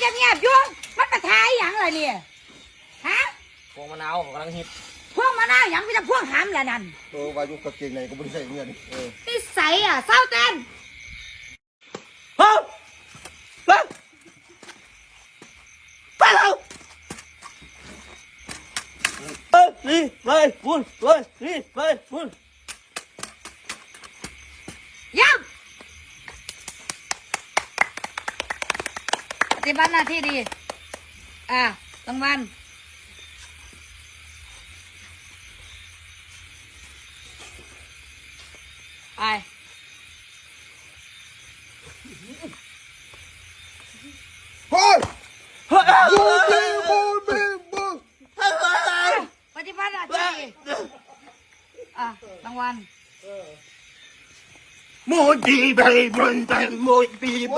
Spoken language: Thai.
เงียบๆอยู่มันมาทายอย่างไรเนี่ยฮะพวงมะนาวกำลังฮิตพวงมะนาวอย่างก็จะพวงหามแหละนั่นเอวายุกางเกงในก็ไม่ได้ใส่เงินเออนิสัอะเศร้าเต้นเฮ้ยเฮ้ไปแล้วเนี่ไปบุญเฮ้ยนี่ไปบุญ ฏิบัติหน้าที่ดี อะรางวัลไปเฮ้ยเฮ้ยบูบีบูบีบูปฏิบัติหน้าที่ดีอะรางวัลโมดีไปบนแต่โมดีไป